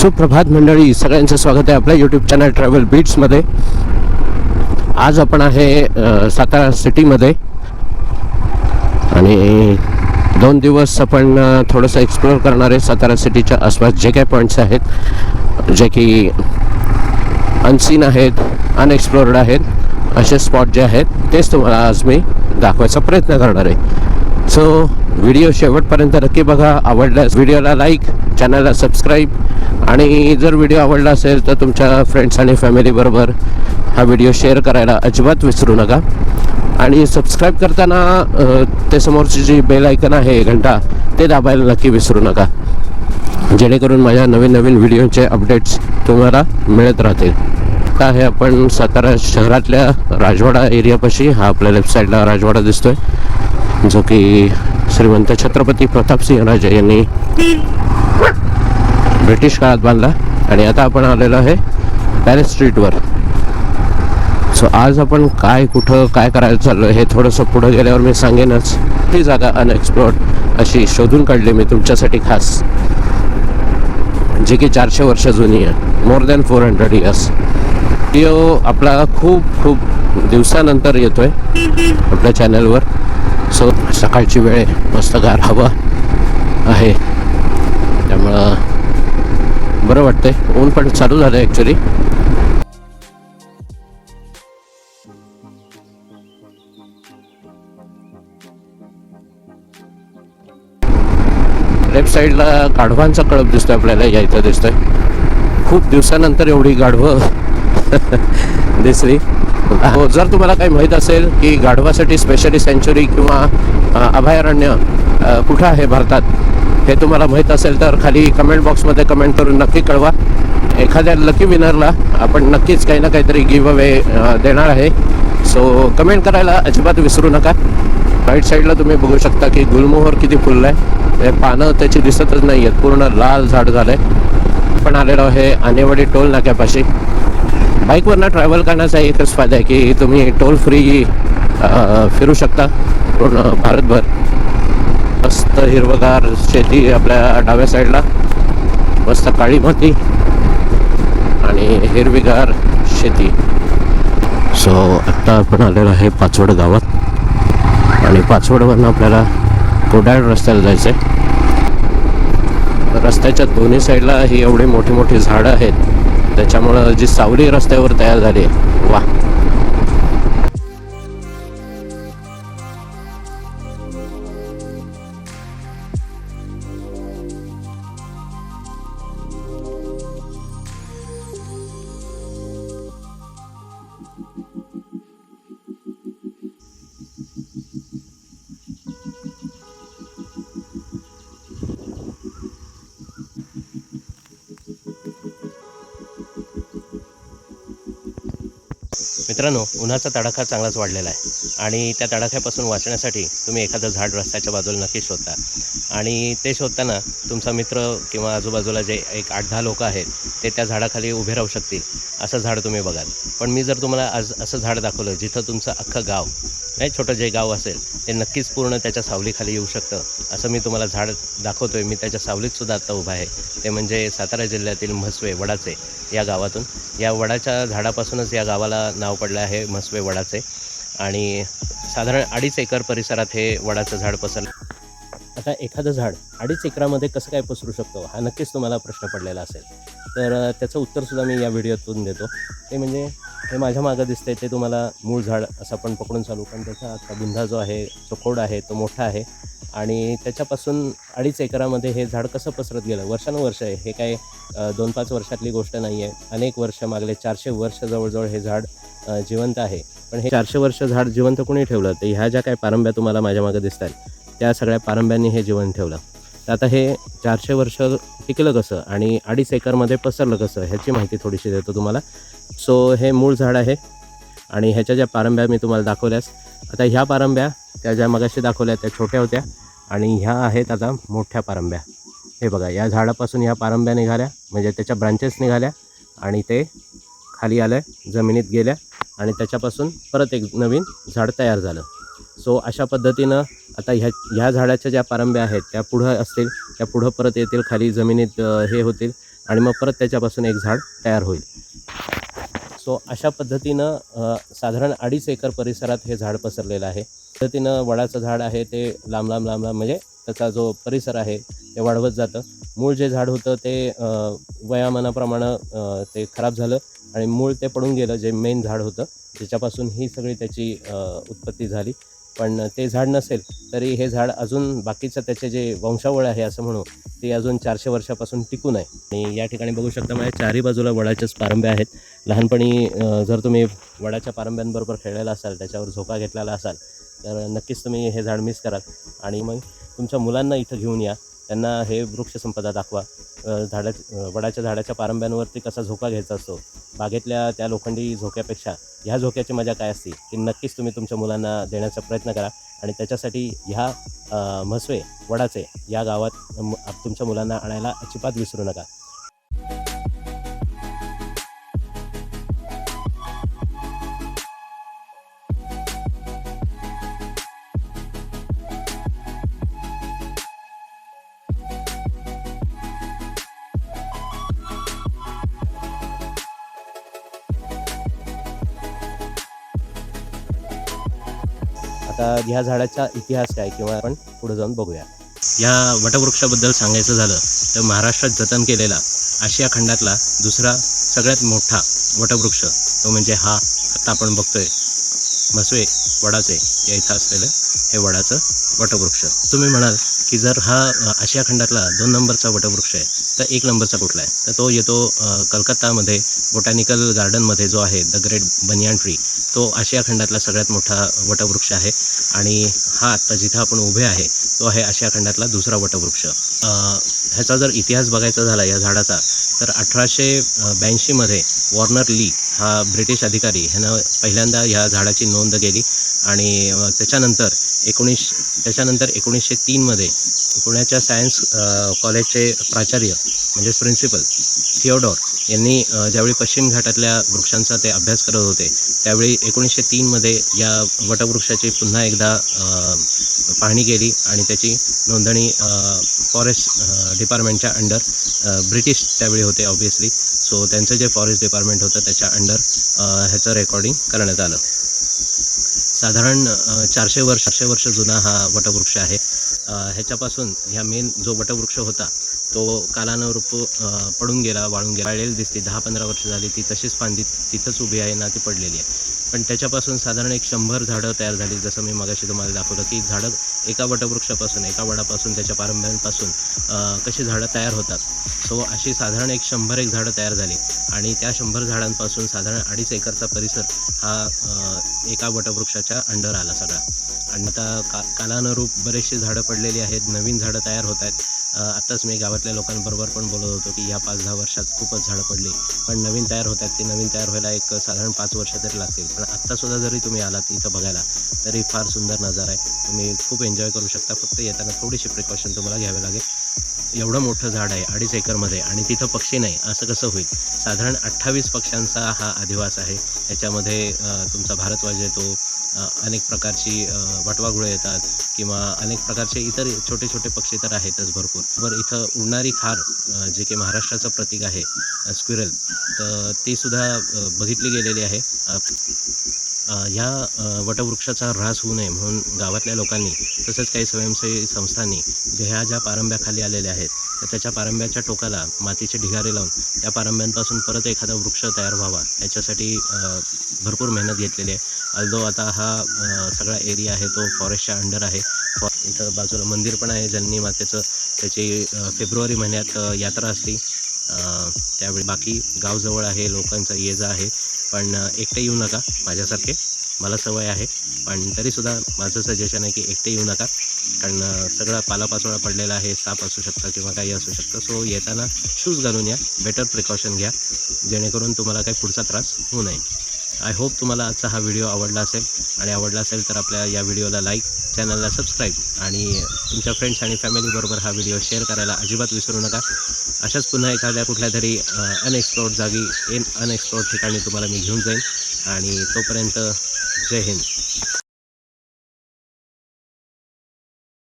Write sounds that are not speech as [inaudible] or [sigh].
सुप्रभात मंडळी सगळ्यांचं स्वागत आहे आपल्या यूट्यूब चॅनल ट्रॅव्हल बीट्समध्ये आज आपण आहे सातारा सिटीमध्ये आणि दोन दिवस आपण थोडंसं एक्सप्लोअर करणार आहे सातारा सिटीच्या आसपास जे काही पॉईंट्स आहेत जे की अनसीन आहेत अनएक्सप्लोर्ड आहेत असे स्पॉट जे आहेत तेच तुम्हाला आज मी दाखवायचा प्रयत्न करणार आहे. सो व्हिडिओ शेवटपर्यंत नक्की बघा. आवडल्यास व्हिडिओला लाईक चॅनलला सबस्क्राईब आणि जर व्हिडिओ आवडला असेल तर तुमच्या फ्रेंड्स आणि फॅमिलीबरोबर हा व्हिडिओ शेअर करायला अजिबात विसरू नका. आणि सबस्क्राईब करताना ते समोरची जी बेल ऐकन आहे घंटा ते दाबायला नक्की विसरू नका. जेणेकरून माझ्या नवीन नवीन व्हिडिओचे अपडेट्स तुम्हाला मिळत राहतील. आता आहे आपण सातारा शहरातल्या राजवाडा एरियापाशी हा आपल्या लेफ्ट साईडला राजवाडा दिसतोय. जो की श्रीमंत छत्रपती प्रतापसिंह राजे यांनी ब्रिटिश काळात बांधला आणि आता आपण आलेलो आहे पॅरेस स्ट्रीटवर. सो आज आपण काय कुठं काय करायला चाललो हे थोडंसं पुढं गेल्यावर मी सांगेनच. ती जागा अनएक्सप्लोर्ड अशी शोधून काढली मी तुमच्यासाठी खास. जे की चारशे वर्ष जुनी आहे. More than four hundred years video आपला खूप खूप दिवसानंतर येतोय आपल्या चॅनलवर सो सकाळची वेळ मस्त गार हवा आहे. त्यामुळं बरं वाटतंय. ऊन पण चालू झालं ॲक्च्युली लेफ्ट साईडला गाढवांचा कळप दिसतोय आपल्याला. यायचं दिसतोय. खूप दिवसानंतर एवढी गाढवं [laughs] दिसली. हो जर तुम्हाला काही माहीत असेल की गाढवासाठी स्पेशली सेंच्युरी किंवा अभयारण्य कुठं आहे भारतात हे तुम्हाला माहीत असेल तर खाली कमेंट बॉक्समध्ये कमेंट करून नक्की कळवा. एखाद्या लकी विनरला आपण नक्कीच काही ना काहीतरी गिव्ह अवे देणार आहे. सो कमेंट करायला अजिबात विसरू नका. राईट साईडला तुम्ही बघू शकता की गुलमोहर किती फुललं आहे. हे पानं त्याची दिसतच नाही आहेत पूर्ण लाल झाड झालं आहे पण आलेलो आहे आनेवाडी टोल नाक्यापाशी. बाईकवरनं ट्रॅव्हल करण्याचा एकच फायदा आहे की तुम्ही टोल फ्री फिरू शकता पूर्ण भारतभर. मस्त हिरवगार शेती आपल्या डाव्या साईडला मस्त काळी माती आणि हिरवीगार शेती. सो आत्ता आपण आलेलो आहे पाचवड गावात. आणि पाचवडवरनं आपल्याला कोडाळ रस्त्याला जायचं आहे रस्त्याच्या दोन्ही साईडला ही एवढी मोठी मोठी झाडं आहेत. त्याच्यामुळं जी सावली रस्त्यावर तयार झाली आहे वा. मित्रांनो उन्हाचा तडाखा चांगलाच वाढलेला आहे. आणि त्या तडाख्यापासून वाचण्यासाठी तुम्ही एखादं झाड रस्त्याच्या बाजूला नक्की शोधता आणि ते शोधताना तुमचा मित्र किंवा आजूबाजूला जे एक आठ दहा लोक आहेत ते त्या झाडाखाली उभे राहू शकतील. असं झाड तुम्ही बघाल. पण मी जर तुम्हाला आज असं झाड दाखवलं जिथं तुमचं अख्खं गाव नाही छोटं जे गाव असेल ते नक्कीच पूर्ण त्याच्या सावलीखाली येऊ शकतं असं मी तुम्हाला झाड दाखवतो आहे मी त्याच्या सावलीतसुद्धा आत्ता उभा आहे. ते म्हणजे सातारा जिल्ह्यातील म्हसवे वडाचे या गावातून. या वडाच्या झाडापासूनच या गावाला नाव पडलं. आहे म्हसवे वडाचे. आणि साधारण अडीच एकर परिसरात हे वडाचं झाड पसरलं. आता एखादं झाड अडीच एकरामध्ये कसं काय पसरू शकतो? हा नक्कीच तुम्हाला प्रश्न पडलेला असेल. तर त्याचं उत्तरसुद्धा मी या व्हिडिओतून देतो. ते म्हणजे हे माझ्या मागं दिसतंय ते तुम्हाला मूळ झाड असं आपण पकडून चालू. पण त्याचा आता बुंधा जो आहे तो खोड आहे तो मोठा आहे. आणि त्याच्यापासून अडीच एकरामध्ये हे झाड कसं पसरत गेलं? वर्षानुवर्ष आहे हे काय दोन पाच वर्षातली गोष्ट नाही आहे अनेक वर्ष मागले चारशे वर्ष जवळजवळ हे झाड जिवंत आहे. पण हे चारशे वर्ष झाड जिवंत कोणी ठेवलं? तर ह्या ज्या काही पारंब्या तुम्हाला माझ्या मागे दिसत आहेत त्या सगळ्या पारंब्यांनी हे जिवंत ठेवलं. तर आता हे चारशे वर्ष टिकलं कसं आणि अडीच एकरमध्ये पसरलं कसं ह्याची माहिती थोडीशी देतो तुम्हाला. सो हे मूळ झाड आहे आणि ह्याच्या ज्या पारंब्या मी तुम्हाला दाखवल्यास आता ह्या पारंब्या त्या ज्या मगाशी दाखवल्या त्या छोट्या होत्या आणि ह्या आहेत आता मोठ्या पारंब्या. हे बघा या झाडापासून ह्या पारंब्या निघाल्या म्हणजे त्याच्या ब्रांचेस निघाल्या आणि ते खाली आल्या जमिनीत गेल्या आणि त्याच्यापासून परत एक नवीन झाड तयार झालं. सो अशा पद्धतीनं आता ह्या ह्या झाडाच्या ज्या पारंब्या आहेत त्या पुढं असतील त्या पुढं परत येतील खाली जमिनीत हे होतील आणि मग परत त्याच्यापासून एक झाड तयार होईल. सो अशा पद्धतीनं साधारण अडीच एकर परिसरात हे झाड पसरलेलं आहे. पद्धतीनं वडाचं झाड आहे ते लांब लांब लांब लांब म्हणजे त्याचा जो परिसर आहे ते वाढवत जातं. मूळ जे झाड होतं ते वयामानाप्रमाणे ते खराब झालं. आणि मूळ ते पडून गेलं जे मेन झाड होतं ज्याच्यापासून ही सगळी त्याची उत्पत्ती झाली. पण ते झाड नसेल तरी हे झाड अजून बाकीचं त्याचे जे वंशावळ आहे असं म्हणू ते अजून चारशे वर्षापासून टिकून आहे आणि या ठिकाणी बघू शकता माझ्या चारही बाजूला वडाचेच पारंबे आहेत. लहानपणी जर तुम्ही वडाच्या पारंब्यांबरोबर खेळलेला असाल त्याच्यावर झोका घेतलेला असाल तर नक्कीच तुम्ही हे झाड मिस कराल. आणि मग तुमच्या मुलांना इथं घेऊन या. त्यांना हे वृक्षसंपदा दाखवा. झाडा वडाच्या झाडाच्या पारंब्यांवरती कसा झोका घ्यायचा असतो बागेतल्या त्या लोखंडी झोक्यापेक्षा ह्या झोक्याची मजा काय असते ती नक्कीच तुम्ही तुमच्या मुलांना देण्याचा प्रयत्न करा. आणि त्याच्यासाठी ह्या म्हसवे वडाचे या गावात तुमच्या मुलांना आणायला अजिबात विसरू नका. आता ह्या झाडाचा इतिहास काय किंवा आपण पुढे जाऊन बघूया. या वटवृक्षाबद्दल सांगायचं झालं तर महाराष्ट्रात जतन केलेला आशिया खंडातला दुसरा सगळ्यात मोठा वटवृक्ष तो म्हणजे हा आता आपण बघतोय. मसवे वडाचे या इथं असलेलं हे वडाचं वटवृक्ष. तुम्ही म्हणाल की जर हा आशिया खंडातला दोन नंबरचा वटवृक्ष आहे तर एक नंबरचा कुठला आहे? तर तो येतो कलकत्तामध्ये बोटॅनिकल गार्डनमध्ये जो आहे द ग्रेट बनियान ट्री. तो आशिया खंडातला सगळ्यात मोठा वटवृक्ष आहे आणि हा आत्ता जिथं आपण उभे आहे तो आहे आशिया खंडातला दुसरा वटवृक्ष. ह्याचा जर इतिहास बघायचा झाला या झाडाचा तर अठराशे ब्याऐंशीमध्ये वॉर्नर ली हा ब्रिटिश अधिकारी ह्यानं पहिल्यांदा ह्या झाडाची नोंद केली आणि त्याच्यानंतर एकोणीस त्याच्यानंतर एकोणीसशे तीनमध्ये पुण्याच्या सायन्स कॉलेजचे प्राचार्य म्हणजेच प्रिन्सिपल थिओडॉर यांनी ज्यावेळी पश्चिम घाटातल्या वृक्षांचा ते अभ्यास करत होते त्यावेळी एकोणीसशे तीनमध्ये या वटवृक्षाची पुन्हा एकदा पाहणी केली आणि त्याची नोंदणी फॉरेस्ट डिपार्टमेंटच्या अंडर ब्रिटिश त्यावेळी होते ऑब्वियसली सो त्यांचं जे फॉरेस्ट डिपार्टमेंट होतं त्याच्या अंडर ह्याचं रेकॉर्डिंग करण्यात आलं. साधारण चारशे वर्ष चारशे वर्ष जुना हा वटवृक्ष आहे. ह्याच्यापासून ह्या मेन जो वटवृक्ष होता तो कालानुरूप पडून गेला वाळून गेला. वाळलेली दिसते. दहा पंधरा वर्ष झाली ती तशीच फांदी तिथंच उभी आहे ना ती पडलेली आहे. पण त्याच्यापासून साधारण एक शंभर झाडं तयार झाली. जसं मी मगाशी तुम्हाला दाखवलं की झाडं एका वटवृक्षापासून एका वडापासून त्याच्या पारंब्यांपासून कशी झाडं तयार होतात. सो अशी साधारण एक शंभर एक झाडं तयार झाली. आणि त्या शंभर झाडांपासून साधारण अडीच एकरचा परिसर हा एका वटवृक्षाच्या अंडर आला सगळा. आणि आता का कालानुरूप बरेचसे झाडं पडलेली आहेत. नवीन झाडं तयार होत आहेत. आत्ताच मी गावातल्या लोकांबरोबर पण बोलत होतो की या पाच दहा वर्षात खूपच झाडं पडली. पण नवीन तयार होत आहेत ते नवीन तयार व्हायला एक साधारण पाच वर्ष तरी लागतील. पण आत्तासुद्धा जरी तुम्ही आलात इथं बघायला तरी फार सुंदर नजारा आहे. तुम्ही खूप एन्जॉय करू शकता. फक्त येताना थोडीशी प्रिकॉशन तुम्हाला घ्यावी लागेल. एवढं मोठं झाड आहे अडीच एकरमध्ये आणि तिथं पक्षी नाही असं कसं होईल? साधारण अठ्ठावीस पक्ष्यांचा हा अधिवास आहे. याच्यामध्ये तुमचा भारतवाज येतो अनेक प्रकारची वटवाघुळं येतात किंवा अनेक प्रकारचे इतर छोटे छोटे पक्षी तर आहेतच भरपूर. बरं इथं उडणारी खार जे की महाराष्ट्राचं प्रतीक आहे स्क्विरल तर ती सुद्धा बघितली गेलेली आहे. ह्या वटवृक्षाचा ऱ्हास होऊ नये म्हणून गावातल्या लोकांनी तसंच काही स्वयंसेवी संस्थांनी जे ह्या ज्या पारंब्याखाली आलेल्या आहेत तर त्याच्या पारंब्याच्या टोकाला मातीचे ढिगारे लावून त्या पारंब्यांपासून परत एखादा वृक्ष तयार व्हावा याच्यासाठी भरपूर मेहनत घेतलेली आहे. अल्दो आता हा सगळा एरिया आहे तो फॉरेस्टच्या अंडर आहे. इथं बाजूला मंदिर पण आहे जननी मातेचं. त्याची फेब्रुवारी महिन्यात यात्रा असली त्यावेळी बाकी गावजवळ आहे लोकांचा ये जा आहे. पण एकटे येऊ नका माझ्यासारखे. मला सवय आहे. पण तरीसुद्धा माझं सजेशन आहे की एकटे येऊ नका. कारण सगळा पालापाचोळा पडलेला आहे साप असू शकतं किंवा काही असू शकतं. सो येताना शूज घालून या. बेटर प्रिकॉशन घ्या. जेणेकरून तुम्हाला काही पुढचा त्रास होऊ नये. आय होप तुम्हाला आजचा हा व्हिडिओ आवडला असेल. आणि आवडला असेल तर आपल्या या व्हिडिओला लाईक चॅनलला सबस्क्राईब आणि तुमच्या फ्रेंड्स आणि फॅमिलीबरोबर हा व्हिडिओ शेअर करायला अजिबात विसरू नका. अशाच पुन्हा एखाद्या कुठल्या तरी अनएक्सप्लोर्ड जागी इन अनएक्सप्लोर्ड ठिकाणी तुम्हाला मी घेऊन जाईन. आणि तोपर्यंत जय हिंद.